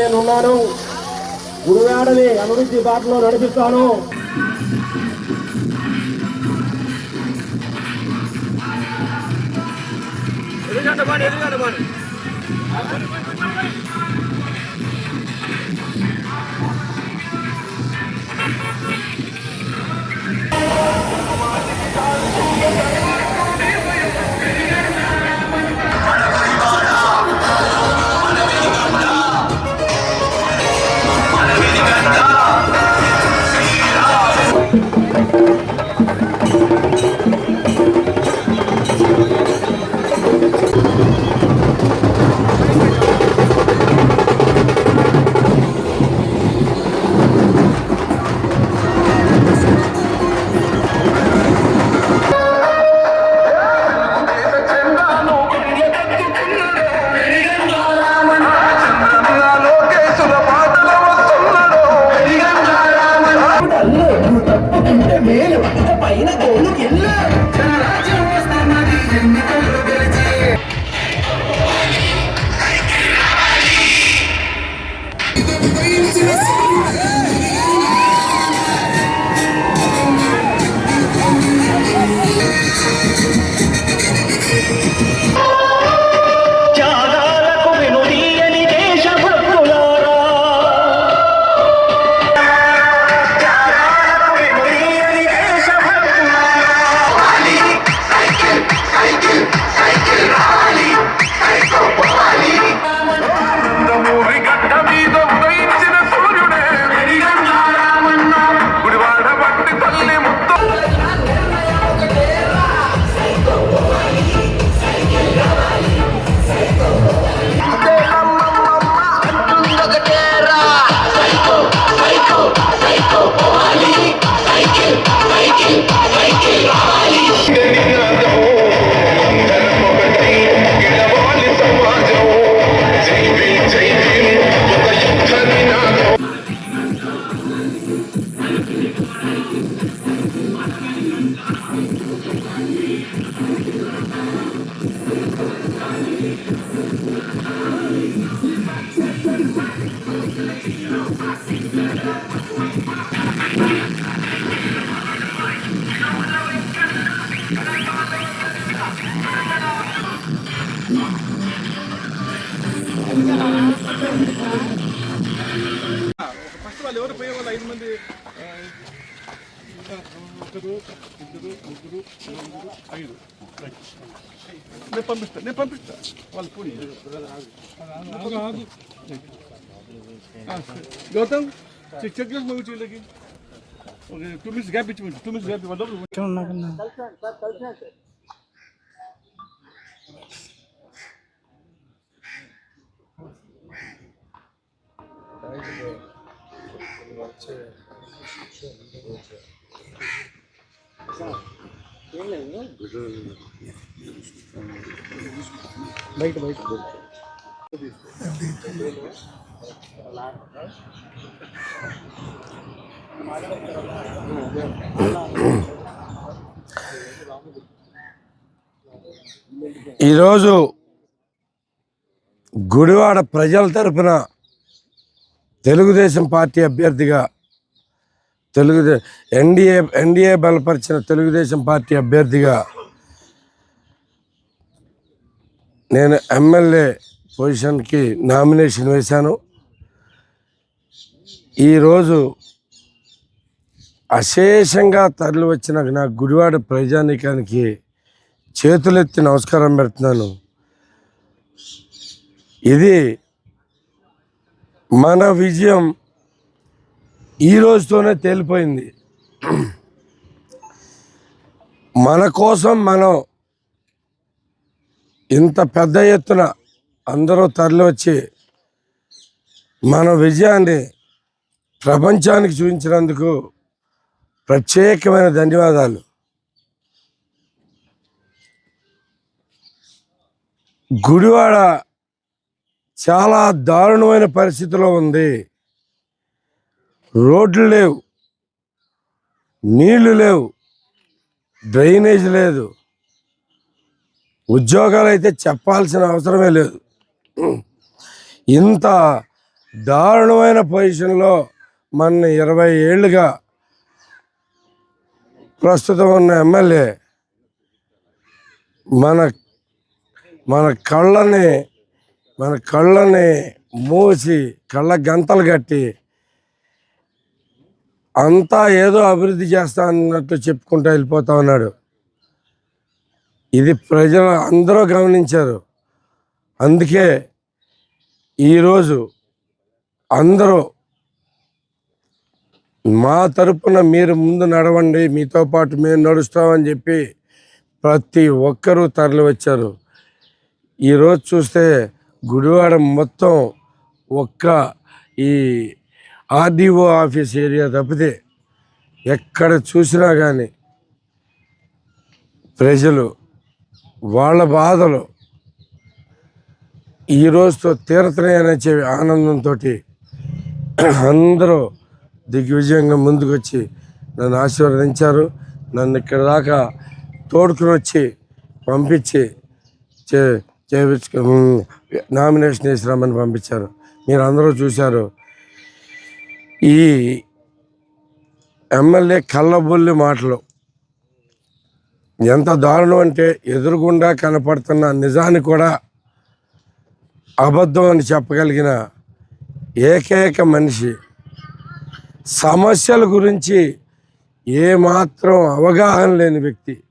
నేను ఉన్నాను గురువాడని అభివృద్ధి బాటలో నడిపిస్తాను. లోకేశుల ఎవరు పోయే వాళ్ళు ఐదు మంది ఒకరు ఇద్దరు ముగ్గురు నలుగురు ఐదు నేను పంపిస్తా నేను పంపిస్తా వాళ్ళు పోనీ ఆ, గౌతమ్ చెక్ చెక్ చేసి మగు చేయలేకి ఒక టూ మినిట్స్ గ్యాప్ ఇచ్చి టూ మినిట్స్ బయట బయట ఈరోజు గుడివాడ ప్రజల తరఫున తెలుగుదేశం పార్టీ అభ్యర్థిగా తెలుగుదే ఎన్డీఏ ఎన్డీఏ బలపరిచిన తెలుగుదేశం పార్టీ అభ్యర్థిగా నేను ఎమ్మెల్యే పొజిషన్కి నామినేషన్ వేశాను. ఈరోజు అశేషంగా తరలి వచ్చిన నా గుడివాడ ప్రజానీకానికి చేతులెత్తి నమస్కారం పెడుతున్నాను. ఇది మన విజయం ఈ రోజుతోనే తేలిపోయింది. మన కోసం మనం ఇంత పెద్ద ఎత్తున అందరూ తరలివచ్చి మన విజయాన్ని ప్రపంచానికి చూపించినందుకు ప్రత్యేకమైన ధన్యవాదాలు. గుడివాడ చాలా దారుణమైన పరిస్థితిలో ఉంది. రోడ్లు లేవు. నీళ్ళు లేవు. డ్రైనేజ్ లేదు. ఉద్యోగాలు అయితే చెప్పాల్సిన అవసరమే లేదు. ఇంత దారుణమైన పొజిషన్లో మన ఇరవై ఏళ్ళుగా ప్రస్తుతం ఉన్న ఎమ్మెల్యే మన మన కళ్ళని మన కళ్ళని మూసి కళ్ళ గంతలు కట్టి అంతా ఏదో అభివృద్ధి చేస్తా అన్నట్టు చెప్పుకుంటూ వెళ్ళిపోతా ఉన్నాడు. ఇది ప్రజలు అందరూ గమనించారు. అందుకే ఈరోజు అందరూ మా తరపున మీరు ముందు నడవండి మీతో పాటు మేము నడుస్తామని చెప్పి ప్రతి ఒక్కరూ తరలి వచ్చారు ఈరోజు చూస్తే గుడివాడ మొత్తం ఒక్క ఈ ఆర్డీఓ ఆఫీస్ ఏరియా తప్పితే ఎక్కడ చూసినా కానీ ప్రజలు వాళ్ళ బాధలు ఈ రోజుతో తీరతనే చెప్పి ఆనందంతో అందరూ దిగ్విజయంగా ముందుకొచ్చి నన్ను ఆశీర్వదించారు. నన్ను ఇక్కడ దాకా తోడుకుని వచ్చి పంపించి చే చేపించుకు నామినేషన్ వేసి రమ్మని పంపించారు. మీరు అందరూ చూశారు. ఈ ఎమ్మెల్యే కళ్ళబొల్లి మాటలు. ఎంత దారుణం అంటే ఎదురుగుండా కనపడుతున్న నిజాన్ని కూడా అబద్ధం అని చెప్పగలిగిన ఏకైక మనిషి. సమస్యల గురించి ఏమాత్రం అవగాహన లేని వ్యక్తి.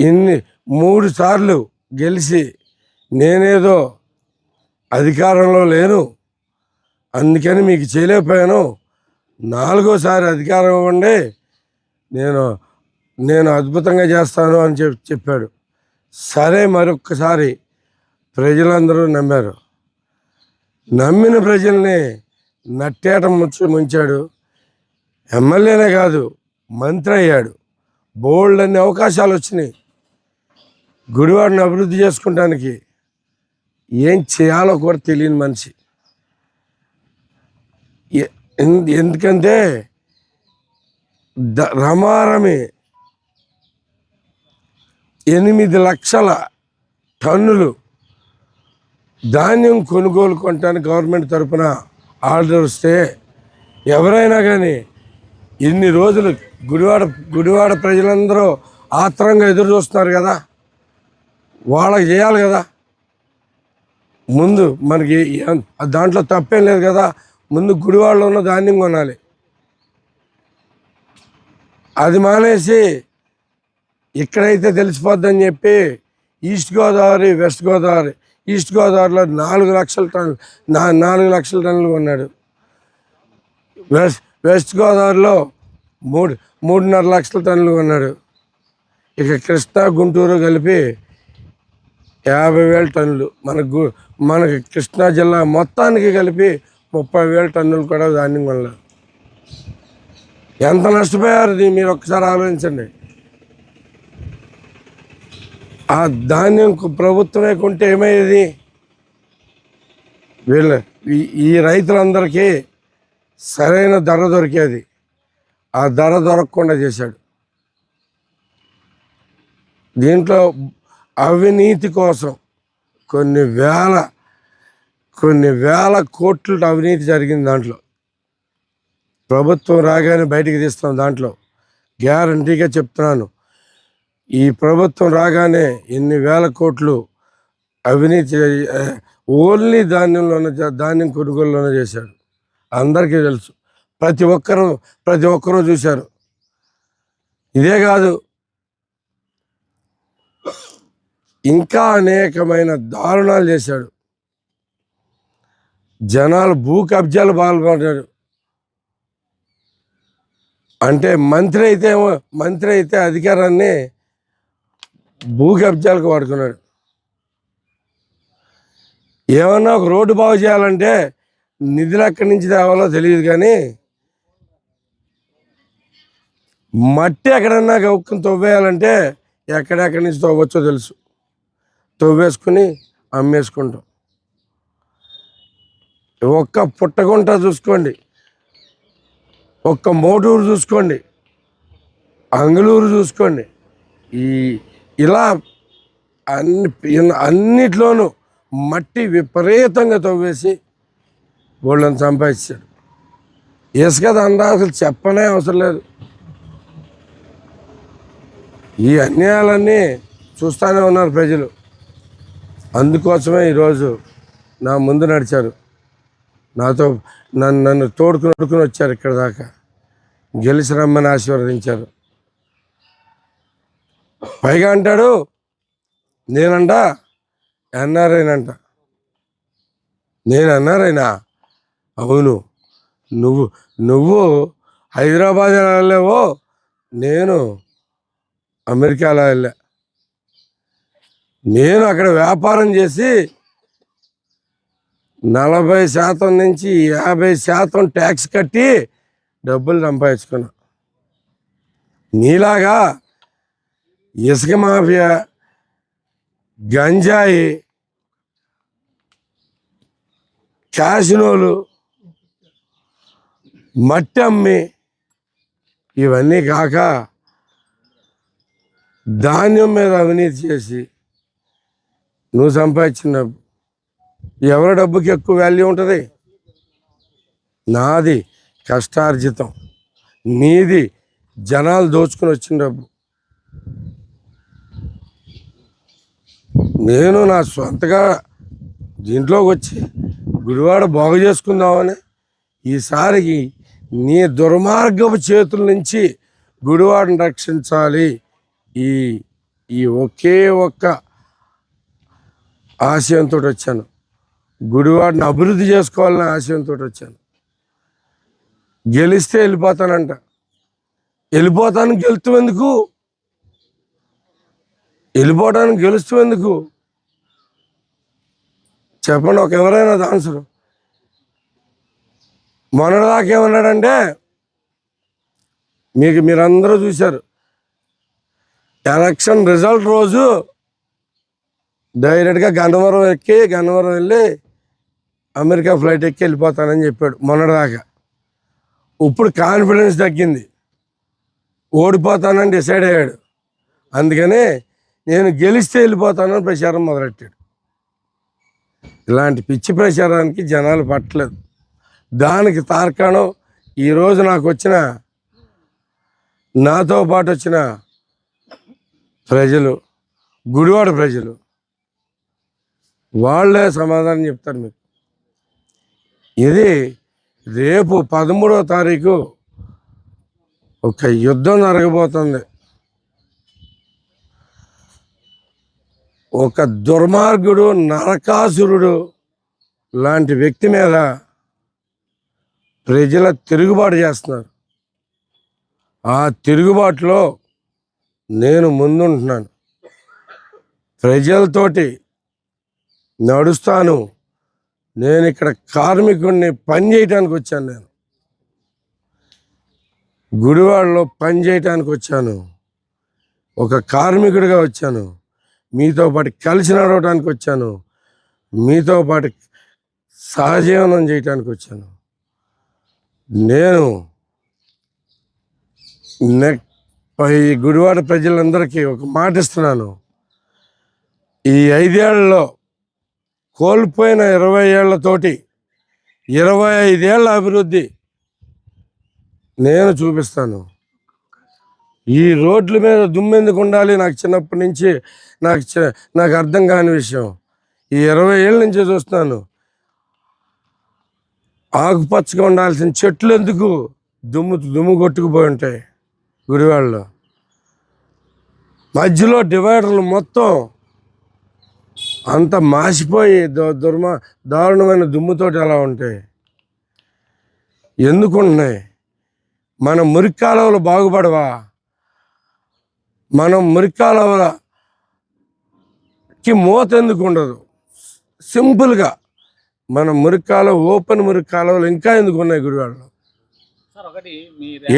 ఇన్ని మూడు సార్లు గెలిచి నేనేదో అధికారంలో లేను అందుకని మీకు చేయలేకపోయాను. నాలుగోసారి అధికారం ఇవ్వండి నేను నేను అద్భుతంగా చేస్తాను అని చెప్పి చెప్పాడు. సరే మరొక్కసారి ప్రజలందరూ నమ్మారు. నమ్మిన ప్రజల్ని నట్టేట ముచ్చు ముంచాడు. ఎమ్మెల్యేనే కాదు మంత్రి అయ్యాడు. బోల్డ్ అన్ని అవకాశాలు వచ్చినాయి. గుడివాడిని అభివృద్ధి చేసుకుంటానికి ఏం చేయాలో కూడా తెలియని మనిషి. ఎందుకంటే ద- రమారమి ఎనిమిది లక్షల టన్నులు ధాన్యం కొనుగోలు కొనటానికి గవర్నమెంట్ తరపున ఆర్డర్ వస్తే ఎవరైనా కానీ ఇన్ని రోజులు గుడివాడ గుడివాడ ప్రజలందరూ ఆత్రంగా ఎదురు చూస్తున్నారు కదా. వాళ్ళకి చేయాలి కదా. ముందు మనకి దాంట్లో తప్పేం లేదు కదా. ముందు గుడివాళ్ళు ఉన్న ధాన్యం కొనాలి. అది మానేసి ఇక్కడైతే తెలిసిపోద్దని చెప్పి east Godavari west Godavari east గోదావరిలో నాలుగు లక్షల టన్నులు నా నాలుగు లక్షల టన్నులు కొన్నాడు. వెస్ట్ వెస్ట్ గోదావరిలో మూడు మూడున్నర లక్షల టన్నులు కొన్నాడు. ఇక కృష్ణా గుంటూరు కలిపి యాభై వేల టన్నులు. మన గు మనకి కృష్ణా జిల్లా మొత్తానికి కలిపి ముప్పై వేల టన్నులు కూడా ధాన్యం కొనలేదు. ఎంత నష్టపోయారు మీరు ఒక్కసారి ఆలోచించండి. ఆ ధాన్యం ప్రభుత్వమే కొంటే ఏమయ్యేది? వీళ్ళ ఈ రైతులందరికీ సరైన ధర దొరికేది. ఆ ధర దొరకకుండా చేశాడు. దీంట్లో అవినీతి కోసం కొన్ని వేల కొన్ని వేల కోట్లు అవినీతి జరిగింది దాంట్లో. ప్రభుత్వం రాగానే బయటికి తీస్తాం దాంట్లో. గ్యారంటీగా చెప్తున్నాను. ఈ ప్రభుత్వం రాగానే ఎన్ని వేల కోట్లు అవినీతి ఓన్లీ ధాన్యంలోనే ధాన్యం కొనుగోలులోనే చేశాడు అందరికీ తెలుసు. ప్రతి ఒక్కరూ ప్రతి ఒక్కరూ చూశారు. ఇదే కాదు ఇంకా అనేకమైన దారుణాలు చేశాడు. జనాలు భూ కబ్జాలు పాల్పడ్డాడు అంటే మంత్రి అయితే ఏమో- మంత్రి అయితే అధికారాన్ని భూ కబ్జాలకు వాడుకున్నాడు. ఏమన్నా ఒక రోడ్డు బాగు చేయాలంటే నిధులు ఎక్కడి నుంచి తేవాలో తెలియదు కానీ మట్టి ఎక్కడన్నా గౌక్కుని తవ్వేయాలంటే ఎక్కడెక్కడి నుంచి తవ్వచ్చో తెలుసు. తవ్వేసుకుని అమ్మేసుకుంటాం. ఒక్క పుట్టగుంట చూసుకోండి. ఒక్క మోటూరు చూసుకోండి. అంగుళూరు చూసుకోండి. ఈ ఇలా అన్ని అన్నిట్లోనూ మట్టి విపరీతంగా తవ్వేసి వాళ్ళని సంపాదించాడు ఇసుక దందా అసలు చెప్పనే అవసరం లేదు. ఈ అన్యాయాలన్నీ చూస్తూనే ఉన్నారు ప్రజలు. అందుకోసమే ఈరోజు నా ముందు నడిచారు. నాతో నన్ను నన్ను తోడుకుని తోడుకుని వచ్చారు ఇక్కడ దాకా. గెలిచి రమ్మని ఆశీర్వదించారు. పైగా అంటాడు నేనంట ఎన్ఆర్ఐనంట నేను ఎన్ఆర్ఐనా అవును. నువ్వు నువ్వు హైదరాబాద్ వెళ్ళలేవో? నేను అమెరికాలో వెళ్ళా. నేను అక్కడ వ్యాపారం చేసి నలభై శాతం నుంచి యాభై శాతం ట్యాక్స్ కట్టి డబ్బులు సంపాదించుకున్నా. నీలాగా ఇసుక మాఫియా గంజాయి క్యాసినోలు మట్టి అమ్మి ఇవన్నీ కాక ధాన్యం మీద అవినీతి చేసి నువ్వు సంపాదించిన డబ్బు ఎవరి డబ్బుకి ఎక్కువ వాల్యూ ఉంటుంది? నాది కష్టార్జితం. నీది జనాలు దోచుకుని వచ్చిన డబ్బు. నేను నా సొంతగా దీంట్లోకి వచ్చి గుడివాడ బాగు చేసుకుందామని ఈసారికి నీ దుర్మార్గపు చేతుల నుంచి గుడివాడను రక్షించాలి. ఈ ఈ ఒకే ఒక్క ఆశయంతో వచ్చాను. గుడివాడిని అభివృద్ధి చేసుకోవాలనే ఆశయంతో వచ్చాను. గెలిస్తే వెళ్ళిపోతానంట. వెళ్ళిపోతాను గెలుతూ ఎందుకు వెళ్ళిపోవడానికి గెలుస్తూ ఎందుకు చెప్పండి ఒక ఎవరైనా ఆన్సర్ మొన్నటిదాకా ఏమన్నాడంటే మీకు మీరందరూ చూశారు. ఎలక్షన్ రిజల్ట్ రోజు డైరెక్ట్గా గన్నవరం ఎక్కి గన్నవరం వెళ్ళి అమెరికా ఫ్లైట్ ఎక్కి వెళ్ళిపోతానని చెప్పాడు మొన్నటిదాకా. ఇప్పుడు కాన్ఫిడెన్స్ తగ్గింది. ఓడిపోతానని డిసైడ్ అయ్యాడు. అందుకనే నేను గెలిస్తే వెళ్ళిపోతానని ప్రచారం మొదలెట్టాడు. ఇలాంటి పిచ్చి ప్రచారానికి జనాలు పట్టలేదు. దానికి తార్కాణం ఈరోజు నాకు వచ్చిన నాతో పాటు వచ్చిన ప్రజలు గుడివాడ ప్రజలు వాళ్ళే సమాధానం చెప్తారు మీకు. ఇది రేపు పదమూడవ తారీఖు ఒక యుద్ధం జరగబోతుంది. ఒక దుర్మార్గుడు నరకాసురుడు లాంటి వ్యక్తి మీద ప్రజల తిరుగుబాటు చేస్తున్నారు. ఆ తిరుగుబాటులో నేను ముందుంటున్నాను. ప్రజలతోటి నడుస్తాను. నేను ఇక్కడ కార్మికుడిని పని చేయటానికి వచ్చాను నేను. గుడివాడలో పని చేయటానికి వచ్చాను. ఒక కార్మికుడిగా వచ్చాను. మీతో పాటు కలిసి నడవడానికి వచ్చాను. మీతో పాటు సహజీవనం చేయటానికి వచ్చాను. నేను నెక్ ఈ గుడివాడ ప్రజలందరికీ ఒక మాట ఇస్తున్నాను. ఈ ఐదేళ్ళలో కోల్పోయిన ఇరవై ఏళ్ళతోటి ఇరవై ఐదేళ్ళ అభివృద్ధి నేను చూపిస్తాను. ఈ రోడ్ల మీద దుమ్మెందుకు ఉండాలి నాకు చిన్నప్పటి నుంచి నాకు చి- నాకు అర్థం కాని విషయం. ఈ ఇరవై ఏళ్ళ నుంచి చూస్తున్నాను. ఆకుపచ్చగా ఉండాల్సిన చెట్లు ఎందుకు దుమ్ము దుమ్ము కొట్టుకుపోయి ఉంటాయి గుడివాళ్ళలో. మధ్యలో డివైడర్లు మొత్తం అంత మాసిపోయి దు- దుర్మ దారుణమైన దుమ్ముతోటి ఎలా ఉంటాయి. ఎందుకు ఉన్నాయి మన మురికి కాలువలు బాగుపడవా? మనం మురికి కాలువలకి మూత ఎందుకు ఉండదు సింపుల్గా మన మురికి కాలువ ఓపెన్ మురికి కాలువలు ఇంకా ఎందుకు ఉన్నాయి గుడివాడలో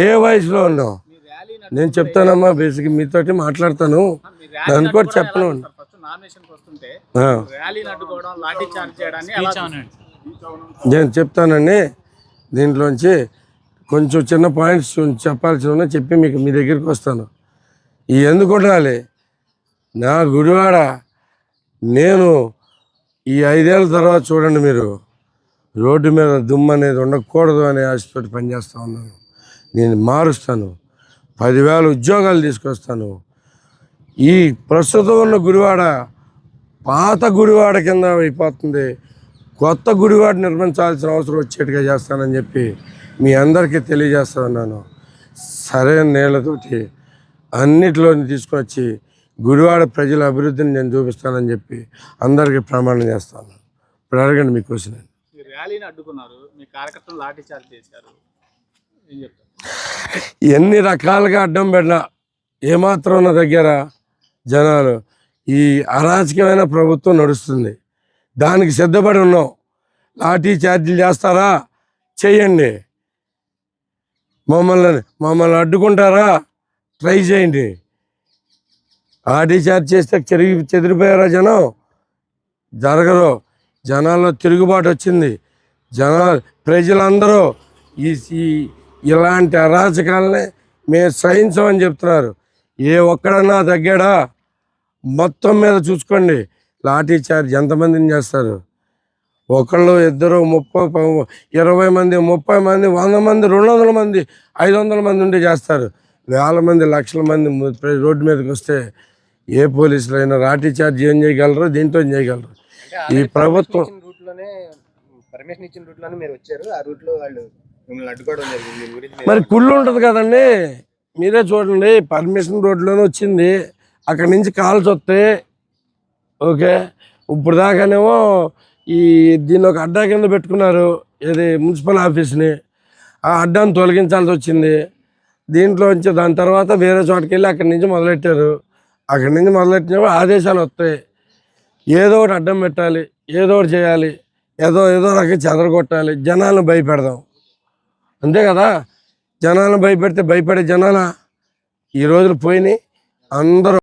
ఏ వయసులో ఉన్నావు? నేను చెప్తానమ్మా బేసిక్ మీతోటి మాట్లాడతాను. నన్ను కూడా చెప్పను. నామినేషన్కి వస్తుంటే ఆ, ర్యాలీని అడ్డుకోవడం లాఠీ చార్జ్ చేయడాన్ని ఎలా చూస్తారు? నేను చెప్తానండి దీంట్లోంచి కొంచెం చిన్న పాయింట్స్ చెప్పాల్సి ఉన్నాయి చెప్పి మీకు మీ దగ్గరికి వస్తాను. ఈ ఎందుకు ఉండాలి? నా గుడివాడ నేను ఈ ఐదేళ్ళ తర్వాత చూడండి మీరు రోడ్డు మీద దుమ్ము అనేది ఉండకూడదు అనే ఆశతోటి పనిచేస్తూ ఉన్నాను. నేను మారుస్తాను. పదివేల ఉద్యోగాలు తీసుకొస్తాను. ఈ ప్రస్తుతం ఉన్న గుడివాడ పాత గుడివాడ కింద అయిపోతుంది. కొత్త గుడివాడ నిర్మించాల్సిన అవసరం వచ్చేట్టుగా చేస్తానని చెప్పి మీ అందరికీ తెలియజేస్తా ఉన్నాను సరైన నీళ్ళతోటి అన్నిటిలోని తీసుకొచ్చి గుడివాడ ప్రజల అభివృద్ధిని నేను చూపిస్తానని చెప్పి అందరికీ ప్రమాణం చేస్తాను. ఇప్పుడు అడగండి మీ క్వశ్చన్ ర్యాలీని అడ్డుకున్నారు. మీ కార్యకర్తలు చేశారు. ఎన్ని రకాలుగా అడ్డం పెట్టినా ఏమాత్రం నా దగ్గర జనాలు. ఈ అరాచకమైన ప్రభుత్వం నడుస్తుంది. దానికి సిద్ధపడి ఉన్నాం. లాఠీ ఛార్జీలు చేస్తారా? చేయండి. మమ్మల్ని మమ్మల్ని అడ్డుకుంటారా? ట్రై చేయండి. లాఠీ ఛార్జ్ చేస్తే చెరిగి చెదిరిపోయారా జనం? జరగరు జనాల్లో తిరుగుబాటు వచ్చింది. జనాలు ప్రజలందరూ ఈ- ఇలాంటి అరాచకాలని మేము సహించమని చెప్తున్నారు. ఏ ఒక్కడన్నా తగ్గాడా? మొత్తం మీద చూసుకోండి. లాఠీ చార్జ్ ఎంతమందిని చేస్తారు? ఒకళ్ళు ఇద్దరు ముప్పై ఇరవై మంది ముప్పై మంది వంద మంది రెండు వందల మంది ఐదు వందల మంది ఉండి చేస్తారు. వేల మంది లక్షల మంది రోడ్డు మీదకి వస్తే ఏ పోలీసులు అయినా లాఠీ చార్జ్ ఏం చేయగలరు? దీంతో ఏం చేయగలరు? ఈ ప్రభుత్వం పర్మిషన్ ఇచ్చిన వచ్చారు. ఆ వాళ్ళు మిమ్మల్ని అడ్డుకోవడం జరిగింది. మరి కుళ్ళు ఉంటుంది కదండి. మీరే చూడండి. పర్మిషన్ రోడ్లోనే వచ్చింది. అక్కడి నుంచి కాల్స్ వస్తే ఓకే ఇప్పుడు దాకానేమో ఈ దీన్ని ఒక అడ్డా కింద పెట్టుకున్నారు ఇది మున్సిపల్ ఆఫీస్ని. ఆ అడ్డాను తొలగించాల్సి వచ్చింది. దీంట్లో నుంచి దాని తర్వాత వేరే చోటకి వెళ్ళి అక్కడి నుంచి మొదలెట్టారు. అక్కడి నుంచి మొదలెట్టినప్పుడు ఆదేశాలు వస్తాయి. ఏదో ఒకటి అడ్డం పెట్టాలి ఏదో ఒకటి చేయాలి ఏదో ఏదో రకంగా చెదరగొట్టాలి జనాలను భయపెడదాం. అంతే కదా? జనాలను భయపెడితే భయపడే జనాల? ఈ రోజులు పోయినాయి. అందరూ